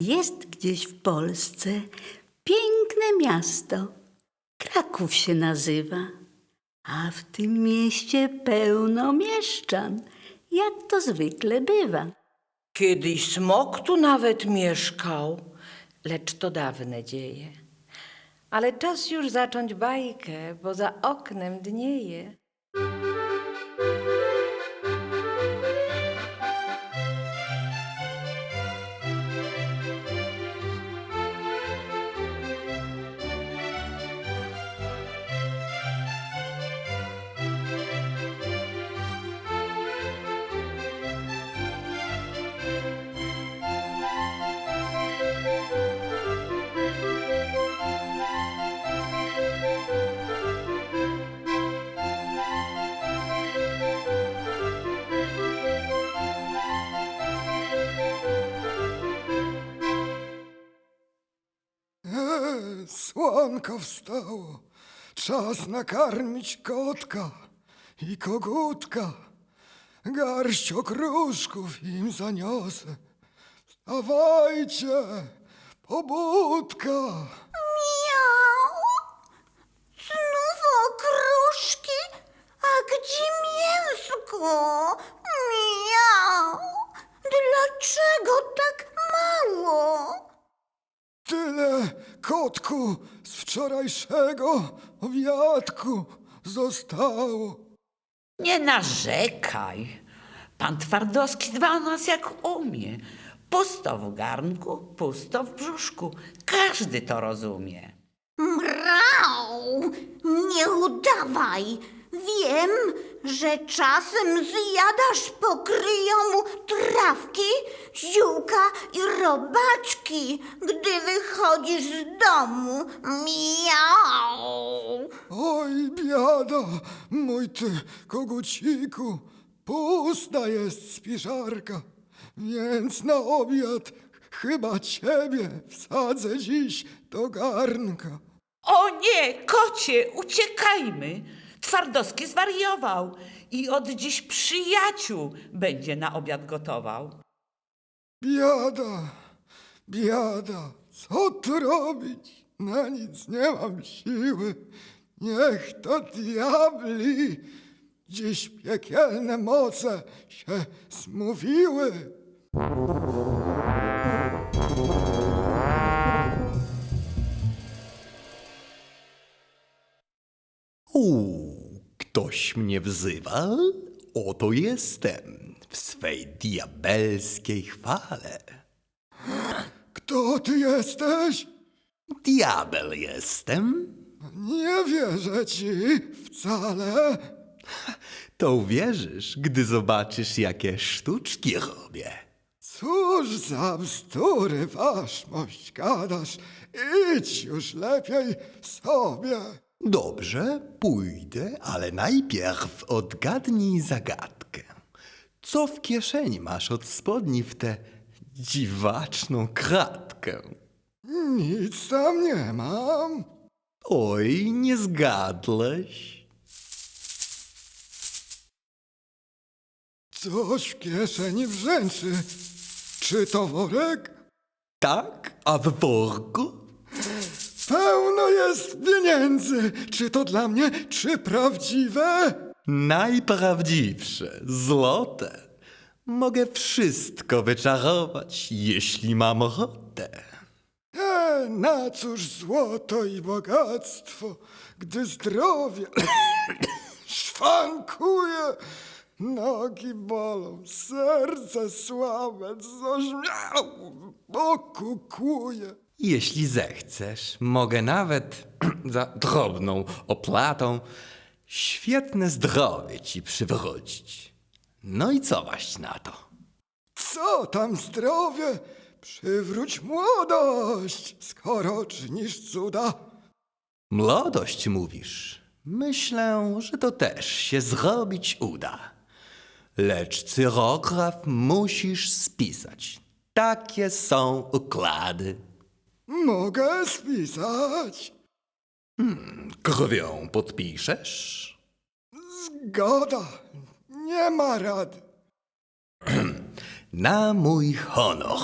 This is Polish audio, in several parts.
Jest gdzieś w Polsce piękne miasto. Kraków się nazywa. A w tym mieście pełno mieszczan, jak to zwykle bywa. Kiedyś smok tu nawet mieszkał, lecz to dawne dzieje. Ale czas już zacząć bajkę, bo za oknem dnieje. Słonko wstało. Czas nakarmić kotka i kogutka. Garść okruszków im zaniosę. Wstawajcie, pobudka. Miau! Znów okruszki? A gdzie mięsko? Miau! Dlaczego tak mało? Tyle, kotku, z wczorajszego obiadku zostało. Nie narzekaj. Pan Twardowski dba o nas jak umie. Pusto w garnku, pusto w brzuszku. Każdy to rozumie. Mrał! Nie udawaj! Wiem, że czasem zjadasz pokryjomu trawki, ziółka i robaczki, gdy wychodzisz z domu. Miau! Oj, biada, mój ty koguciku, pusta jest spiżarka, więc na obiad chyba ciebie wsadzę dziś do garnka. O nie, kocie, uciekajmy. Twardowski zwariował i od dziś przyjaciół będzie na obiad gotował. Biada, biada, co tu robić? Na nic nie mam siły. Niech to diabli, dziś piekielne moce się zmówiły. Ktoś mnie wzywa? Oto jestem w swej diabelskiej chwale. Kto ty jesteś? Diabel jestem? Nie wierzę ci wcale. To uwierzysz, gdy zobaczysz, jakie sztuczki robię. Cóż za bzdury waszmość gadasz. Idź już lepiej sobie. Dobrze, pójdę, ale najpierw odgadnij zagadkę. Co w kieszeni masz od spodni w tę dziwaczną kratkę? Nic tam nie mam. Oj, nie zgadłeś. Coś w kieszeni brzęczy. Czy to worek? Tak, a w worku? Pełno jest pieniędzy. Czy to dla mnie, czy prawdziwe? Najprawdziwsze, złote. Mogę wszystko wyczarować, jeśli mam ochotę. E, na cóż złoto i bogactwo, gdy zdrowie szwankuje, nogi bolą, serce słabe, coś miał, boku kłuje. Jeśli zechcesz, mogę nawet za drobną opłatą świetne zdrowie ci przywrócić. No i co waść na to? Co tam zdrowie? Przywróć młodość, skoro czynisz cuda. Młodość mówisz. Myślę, że to też się zrobić uda. Lecz cyrograf musisz spisać. Takie są układy. Mogę spisać. Krwią podpiszesz? Zgoda, nie ma rady. Na mój honor.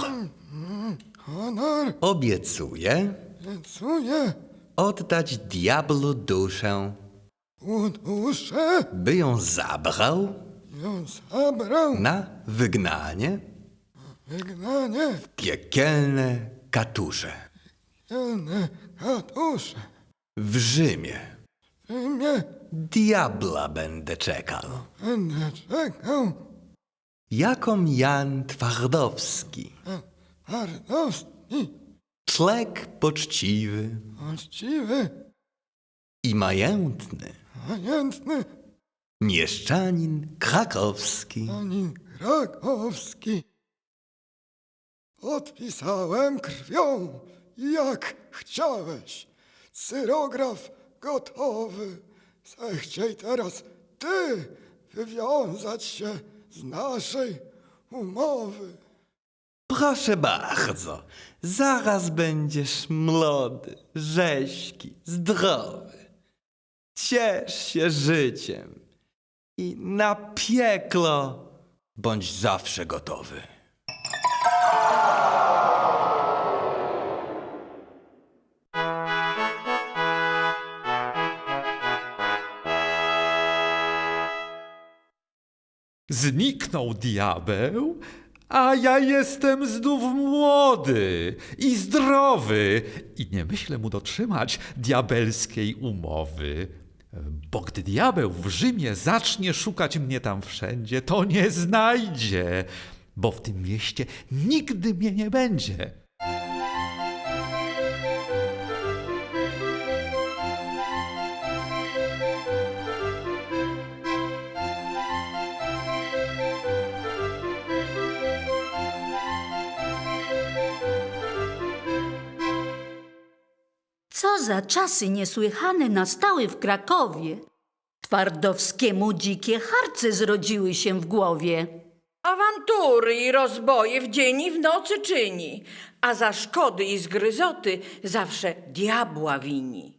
honor, Obiecuję. Obiecuję, oddać diablu duszę, uduszę, by ją zabrał? Ją zabrał, na wygnanie? Wygnanie, w piekielne katusze. W Rzymie. Diabla będę czekał, będę czekał, jakom Jan Twardowski, Twardowski, czlek poczciwy. Uczciwy, i majętny, majętny, mieszczanin krakowski. Anin Krakowski. Podpisałem krwią, jak chciałeś. Cyrograf gotowy. Zechciej teraz ty wywiązać się z naszej umowy. Proszę bardzo, zaraz będziesz młody, rześki, zdrowy. Ciesz się życiem i na pieklo bądź zawsze gotowy. Zniknął diabeł, a ja jestem znów młody i zdrowy i nie myślę mu dotrzymać diabelskiej umowy. Bo gdy diabeł w Rzymie zacznie szukać mnie tam wszędzie, to nie znajdzie, bo w tym mieście nigdy mnie nie będzie. Czasy niesłychane nastały w Krakowie. Twardowskiemu dzikie harce zrodziły się w głowie. Awantury i rozboje w dzień i w nocy czyni, a za szkody i zgryzoty zawsze diabła wini.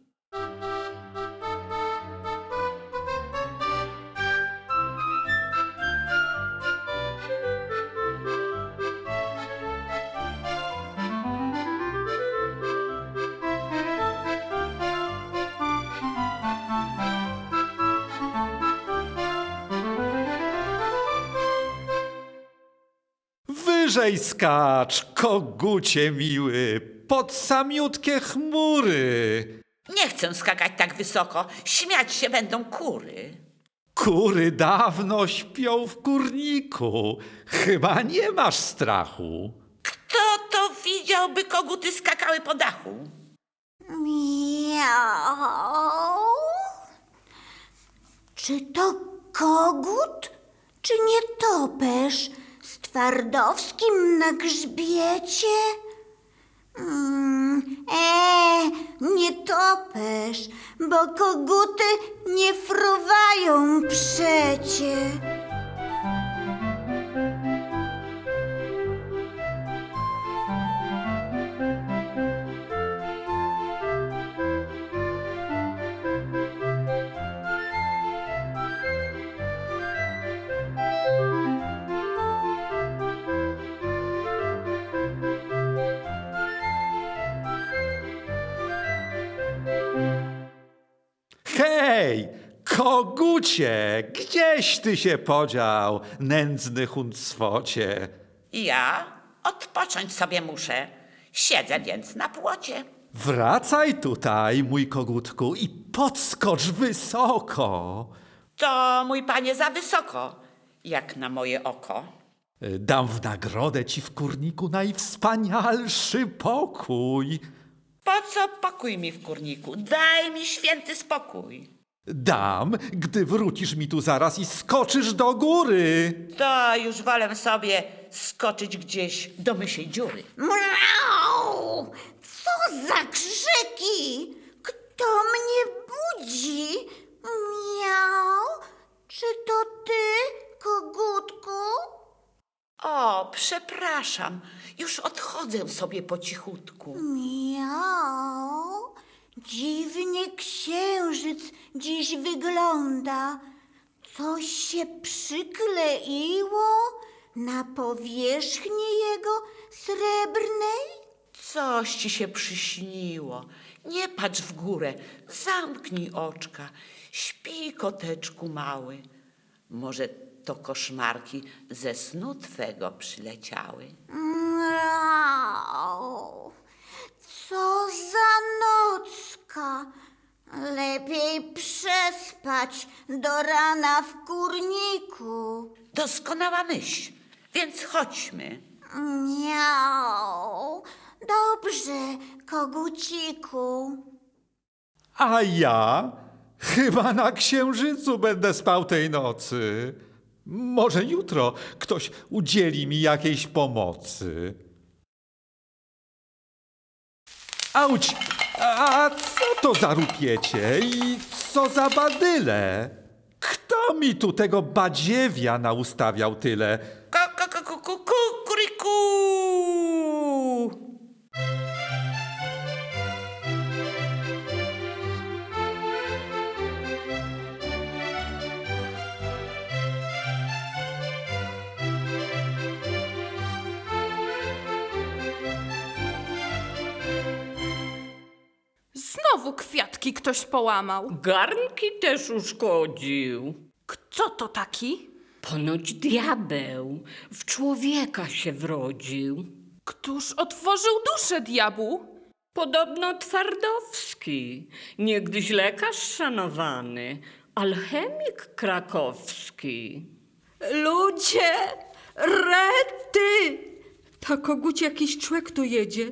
Wyżej skacz, kogucie miły, pod samiutkie chmury. Nie chcę skakać tak wysoko, śmiać się będą kury. Kury dawno śpią w kurniku. Chyba nie masz strachu. Kto to widziałby koguty skakały po dachu? Miau. Czy to kogut, czy nietoperz z Twardowskim na grzbiecie? Mm, e, nietoperz, bo koguty nie fruwają przecie. Kogucie, gdzieś ty się podział, nędzny huncwocie? Ja odpocząć sobie muszę. Siedzę więc na płocie. Wracaj tutaj, mój kogutku, i podskocz wysoko. To, mój panie, za wysoko, jak na moje oko. Dam w nagrodę ci w kurniku najwspanialszy pokój. Po co pokój mi w kurniku? Daj mi święty spokój. Dam, gdy wrócisz mi tu zaraz i skoczysz do góry. To już wolę sobie skoczyć gdzieś do mysiej dziury. Miau! Co za krzyki! Kto mnie budzi? Miau! Czy to ty, kogutku? O, przepraszam, już odchodzę sobie po cichutku. Miau! Dziwnie księżyc dziś wygląda. Coś się przykleiło na powierzchni jego srebrnej? Coś ci się przyśniło. Nie patrz w górę, zamknij oczka. Śpi, koteczku mały. Może to koszmarki ze snu twego przyleciały. Co za nocka. Lepiej przespać do rana w kurniku. Doskonała myśl, więc chodźmy. Miau. Dobrze, koguciku. A ja chyba na księżycu będę spał tej nocy. Może jutro ktoś udzieli mi jakiejś pomocy. Auć! A co to za rupiecie i co za badyle? Kto mi tu tego badziewia naustawiał tyle? Ktoś połamał. Garnki też uszkodził. Kto to taki? Ponoć diabeł w człowieka się wrodził. Któż otworzył duszę diabłu? Podobno Twardowski, niegdyś lekarz szanowany, alchemik krakowski. Ludzie, rety! Ta koguć jakiś człek tu jedzie.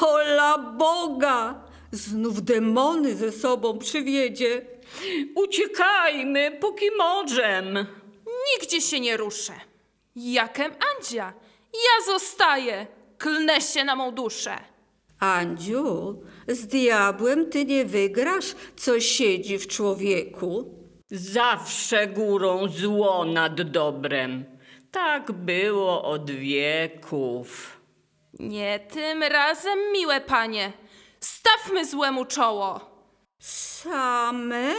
Ola Boga! Znów demony ze sobą przywiedzie. Uciekajmy, póki możem. Nigdzie się nie ruszę. Jakem Andzia? Ja zostaję. Klnę się na mą duszę. Andziu, z diabłem ty nie wygrasz, co siedzi w człowieku. Zawsze górą zło nad dobrem. Tak było od wieków. Nie tym razem, miłe panie. Stawmy złemu czoło. Same?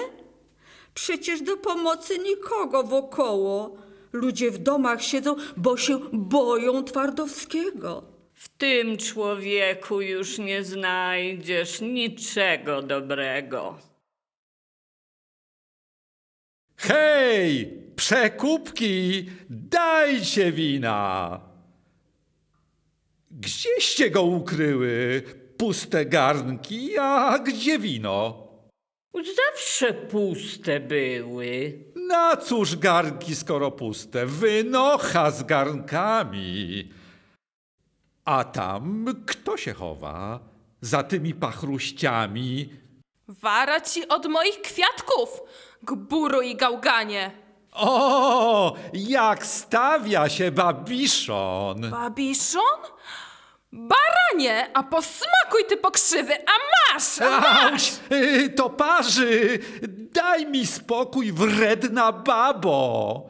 Przecież do pomocy nikogo wokoło. Ludzie w domach siedzą, bo się boją Twardowskiego. W tym człowieku już nie znajdziesz niczego dobrego. Hej, przekupki, dajcie wina! Gdzieście go ukryły? Puste garnki, a gdzie wino? Zawsze puste były. Na cóż garnki, skoro puste? Wynocha z garnkami. A tam kto się chowa? Za tymi pachruściami? Wara ci od moich kwiatków, gburu i gałganie. O, jak stawia się babiszon! Babiszon? Baranie, a posmakuj ty pokrzywy, a masz, a masz! Auć, y, to parzy! Daj mi spokój, wredna babo!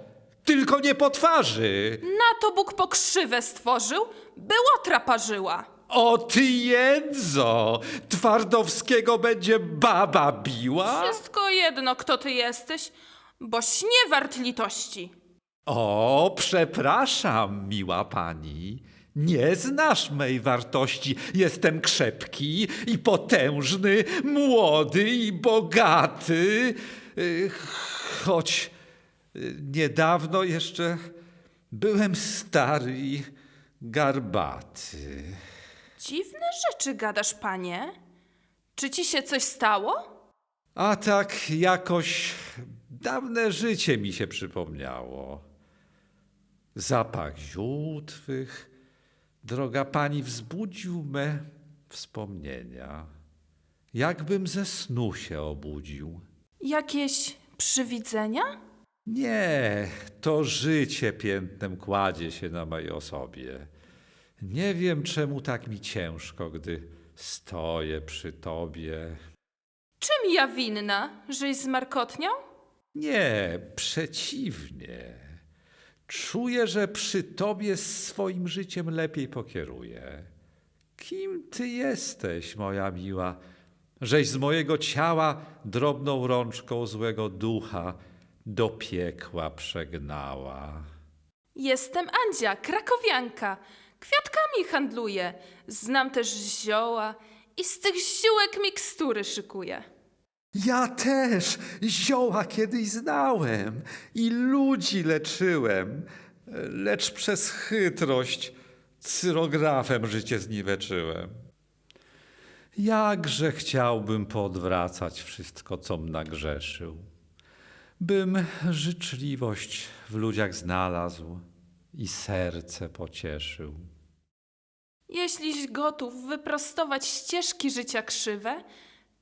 Tylko nie po twarzy! Na to Bóg pokrzywę stworzył, by łotra parzyła. O ty jędzo! Twardowskiego będzie baba biła? Wszystko jedno, kto ty jesteś, boś nie wart litości. O, przepraszam, miła pani. Nie znasz mej wartości. Jestem krzepki i potężny, młody i bogaty. Y, Choć y, niedawno jeszcze byłem stary i garbaty. Dziwne rzeczy gadasz, panie. Czy ci się coś stało? A tak jakoś dawne życie mi się przypomniało. Zapach ziół twych, droga pani, wzbudził me wspomnienia. Jakbym ze snu się obudził. Jakieś przywidzenia? Nie, to życie piętnem kładzie się na mojej osobie. Nie wiem, czemu tak mi ciężko, gdy stoję przy tobie. Czym ja winna, żeś zmarkotniał? Nie, przeciwnie. Czuję, że przy tobie swoim życiem lepiej pokieruję. Kim ty jesteś, moja miła, żeś z mojego ciała drobną rączką złego ducha do piekła przegnała? Jestem Andzia, krakowianka. Kwiatkami handluję. Znam też zioła i z tych ziółek mikstury szykuję. Ja też zioła kiedyś znałem i ludzi leczyłem, lecz przez chytrość cyrografem życie zniweczyłem. Jakże chciałbym podwracać wszystko, com nagrzeszył, bym życzliwość w ludziach znalazł i serce pocieszył. Jeśliś gotów wyprostować ścieżki życia krzywe,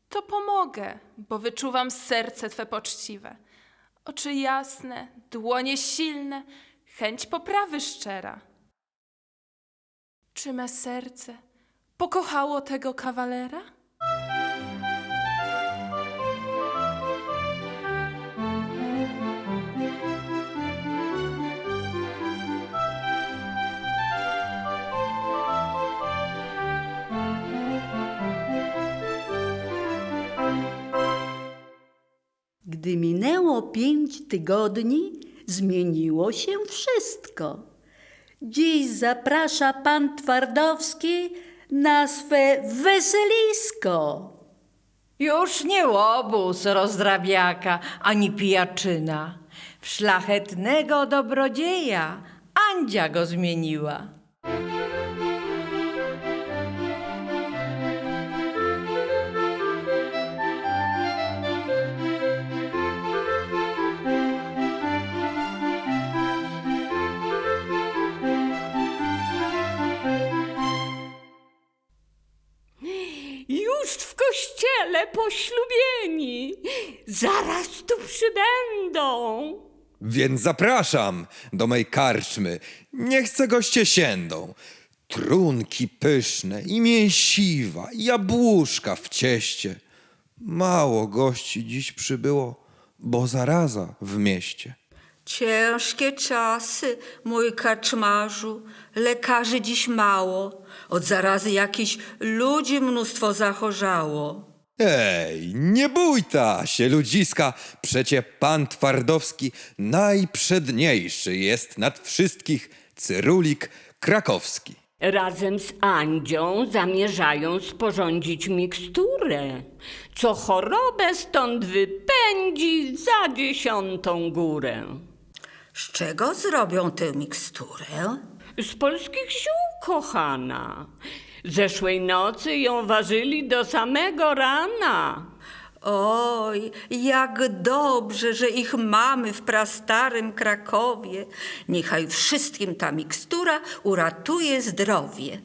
to pomogę, bo wyczuwam serce Twe poczciwe. Oczy jasne, dłonie silne, chęć poprawy szczera. Czy me serce pokochało tego kawalera? Gdy minęło pięć tygodni, zmieniło się wszystko. Dziś zaprasza pan Twardowski na swe weselisko. Już nie łobuz rozdrabiaka, ani pijaczyna. W szlachetnego dobrodzieja Andzia go zmieniła. Zaraz tu przybędą. Więc zapraszam do mej karczmy. Nie chcę goście siędą. Trunki pyszne i mięsiwa, i jabłuszka w cieście. Mało gości dziś przybyło, bo zaraza w mieście. Ciężkie czasy, mój kaczmarzu. Lekarzy dziś mało. Od zarazy jakichś ludzi mnóstwo zachorzało. Ej, nie bój ta się ludziska, przecie pan Twardowski najprzedniejszy jest nad wszystkich cyrulik krakowski. Razem z Andzią zamierzają sporządzić miksturę, co chorobę stąd wypędzi za dziesiątą górę. Z czego zrobią tę miksturę? Z polskich ziół, kochana. Zeszłej nocy ją ważyli do samego rana. Oj, jak dobrze, że ich mamy w prastarym Krakowie. Niechaj wszystkim ta mikstura uratuje zdrowie.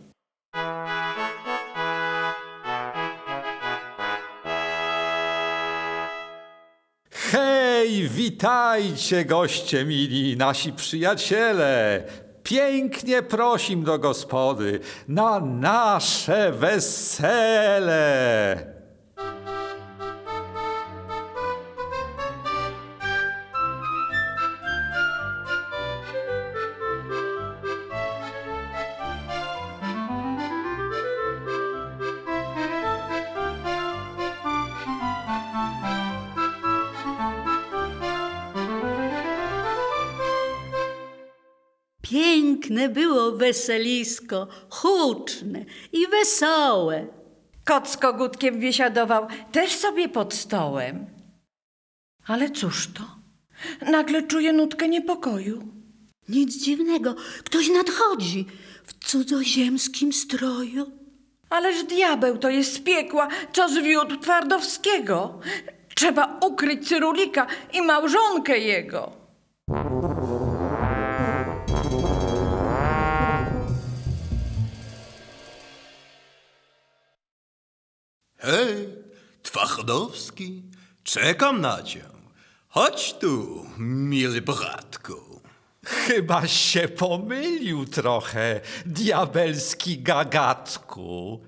Hej, witajcie goście mili, nasi przyjaciele. Pięknie prosim do gospody na nasze wesele. Było weselisko, huczne i wesołe. Kot z kogutkiem biesiadował też sobie pod stołem. Ale cóż to? Nagle czuję nutkę niepokoju. Nic dziwnego, ktoś nadchodzi w cudzoziemskim stroju. Ależ diabeł to jest z piekła, co zwiódł Twardowskiego. Trzeba ukryć Cyrulika i małżonkę jego. Hej, Twardowski, czekam na cię. Chodź tu, miły bratku. Chyba się pomylił trochę, diabelski gagatku.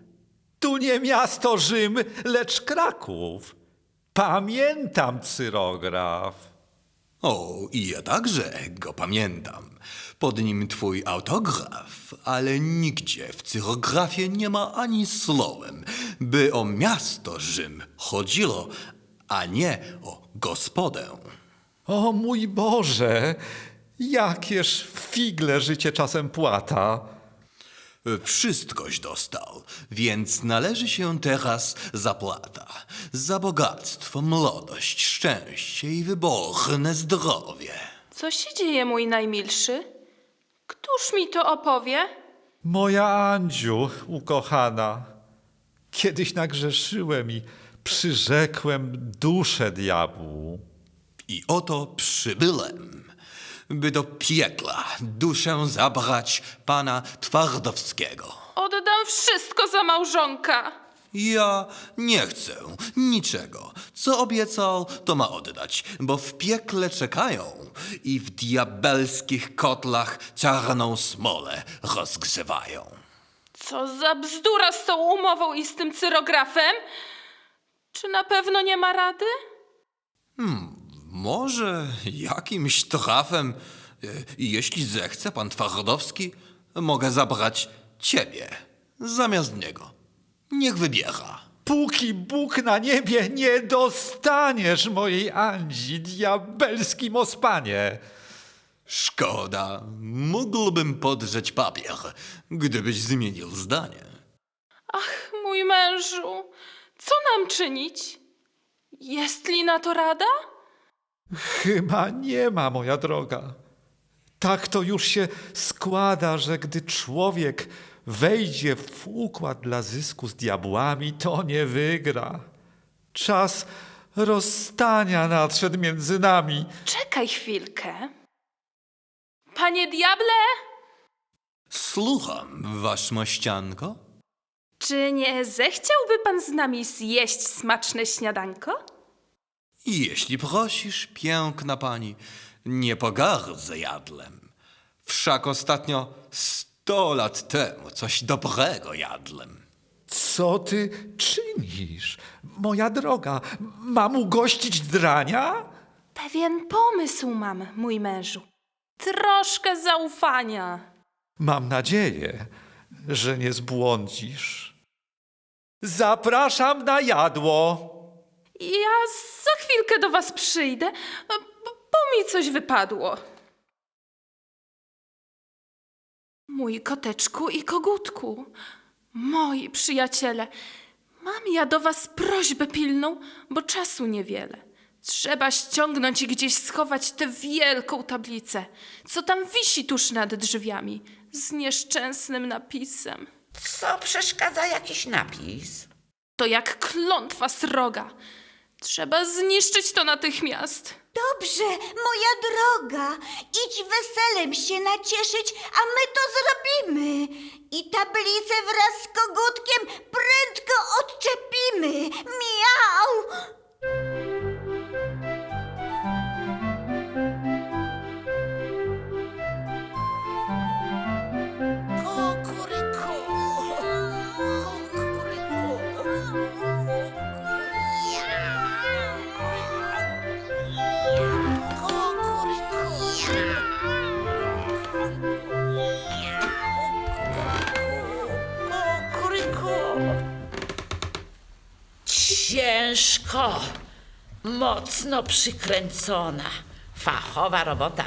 Tu nie miasto Rzym, lecz Kraków. Pamiętam cyrograf. O, i ja także go pamiętam. Pod nim twój autograf, ale nigdzie w cyrografie nie ma ani słowem, by o miasto Rzym chodziło, a nie o gospodę. O mój Boże, jakież figle życie czasem płata. Wszystkoś dostał, więc należy się teraz zapłata. Za bogactwo, młodość, szczęście i wyborne zdrowie. Co się dzieje, mój najmilszy? Któż mi to opowie? Moja Andziu, ukochana, kiedyś nagrzeszyłem i przyrzekłem duszę diabłu. I oto przybyłem, by do piekla duszę zabrać pana Twardowskiego. Oddam wszystko za małżonka. Ja nie chcę niczego. Co obiecał, to ma oddać, bo w piekle czekają i w diabelskich kotlach czarną smolę rozgrzewają. Co za bzdura z tą umową i z tym cyrografem? Czy na pewno nie ma rady? Może jakimś trafem, e, jeśli zechce pan Twardowski, mogę zabrać ciebie zamiast niego. Niech wybiera. Póki Bóg na niebie nie dostaniesz mojej Andzi, diabelskim ospanie. Szkoda, mógłbym podrzeć papier, gdybyś zmienił zdanie. Ach, mój mężu, co nam czynić? Jest li na to rada? Chyba nie ma, moja droga. Tak to już się składa, że gdy człowiek wejdzie w układ dla zysku z diabłami, to nie wygra. Czas rozstania nadszedł między nami. Czekaj chwilkę. Panie diable, Słucham, wasz mościanko? czy nie zechciałby pan z nami zjeść smaczne śniadanko? Jeśli prosisz, piękna pani, nie pogardzę jadlem. Wszak ostatnio sto lat temu coś dobrego jadłem. Co ty czynisz? Moja droga, mam ugościć drania? Pewien pomysł mam, mój mężu. Troszkę zaufania. Mam nadzieję, że nie zbłądzisz. Zapraszam na jadło. Ja za chwilkę do was przyjdę, bo, mi coś wypadło. Mój koteczku i kogutku, moi przyjaciele, mam ja do was prośbę pilną, bo czasu niewiele. Trzeba ściągnąć i gdzieś schować tę wielką tablicę, co tam wisi tuż nad drzwiami, z nieszczęsnym napisem. Co przeszkadza jakiś napis? To jak klątwa sroga. Trzeba zniszczyć to natychmiast. Dobrze, moja droga, idź weselem się nacieszyć, a my to zrobimy. I tablicę wraz z kogutkiem prędko odczepimy. Miau! Ciężko, mocno przykręcona, fachowa robota,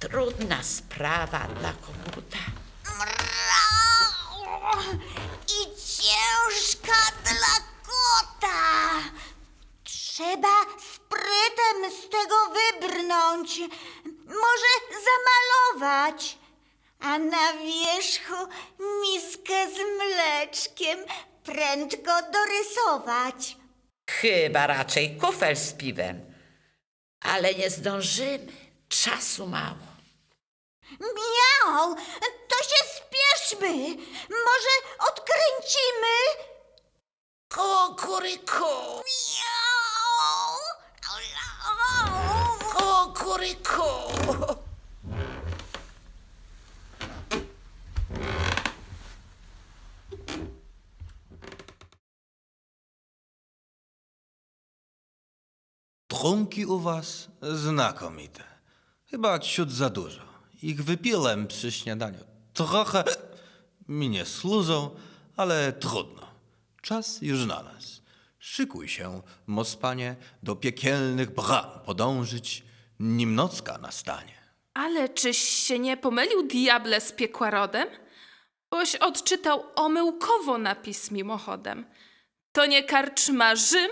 trudna sprawa dla koguta. I ciężka dla kota. Trzeba sprytem z tego wybrnąć. Może zamalować. A na wierzchu miskę z mleczkiem prędko dorysować. Chyba raczej kufel z piwem. Ale nie zdążymy, czasu mało. Miau, to się spieszmy. Może odkręcimy? Kukuryku, Miau. kukuryku. Trunki u was znakomite. Chyba ciut za dużo. Ich wypiłem przy śniadaniu. Trochę mi nie służą, ale trudno. Czas już na nas. Szykuj się, mospanie, do piekielnych bram podążyć, nim nocka nastanie. Ale czyś się nie pomylił diable z piekłarodem? boś odczytał omyłkowo napis mimochodem. To nie karczma Rzym,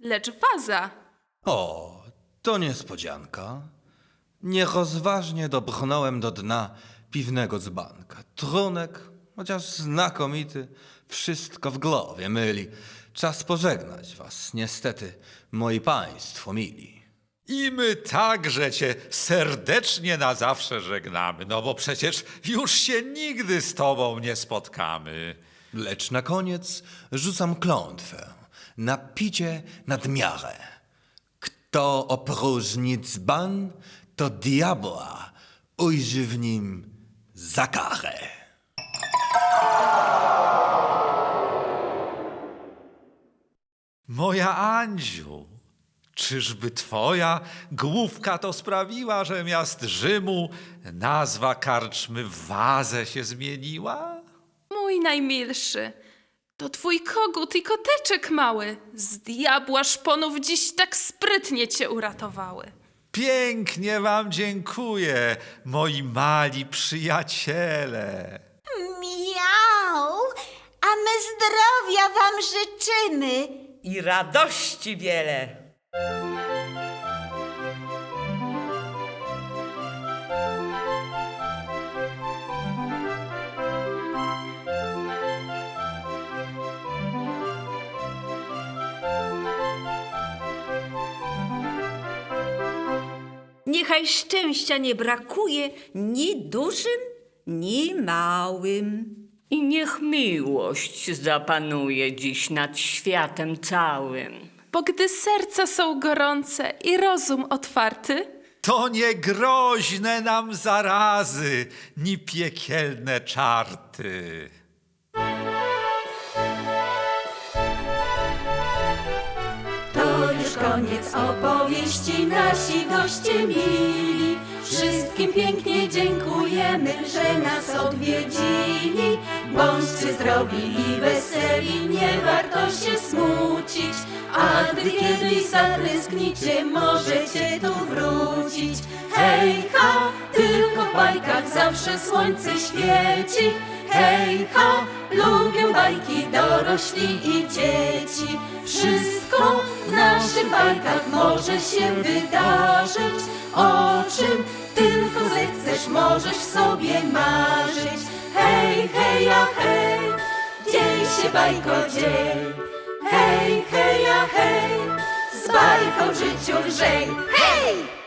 lecz waza. O, to niespodzianka. Nierozważnie dobrnąłem do dna piwnego dzbanka. Trunek, chociaż znakomity, wszystko w głowie myli. Czas pożegnać was, niestety, moi państwo mili. I my także cię serdecznie na zawsze żegnamy, no bo przecież już się nigdy z tobą nie spotkamy. Lecz na koniec rzucam klątwę na picie nad miarę. Kto opróżni dzban, to diabła ujrzy w nim za karę. Moja Andziu, czyżby twoja główka to sprawiła, że miast Rzymu nazwa karczmy w wazę się zmieniła? Mój najmilszy, to twój kogut i koteczek mały. Z diabła szponów dziś tak sprytnie cię uratowały. Pięknie wam dziękuję, moi mali przyjaciele. Miau! A my zdrowia wam życzymy. I radości wiele. Niechaj szczęścia nie brakuje ni dużym, ni małym. I niech miłość zapanuje dziś nad światem całym. Bo gdy serca są gorące i rozum otwarty, To nie groźne nam zarazy, ni piekielne czarty. Koniec opowieści, nasi goście mili. Wszystkim pięknie dziękujemy, że nas odwiedzili. Bądźcie zdrowi i weseli, nie warto się smucić. A gdy kiedyś zatęsknicie, możecie tu wrócić. Hej ha, tylko w bajkach zawsze słońce świeci. Hej ha, lubią bajki dorośli i dzieci. Wszystko w naszych bajkach może się wydarzyć. Możesz sobie marzyć. Hej, hej, ja hej, dzień się bajko dzień. Hej, hej, ja hej, z bajką życiu lżej. Hej!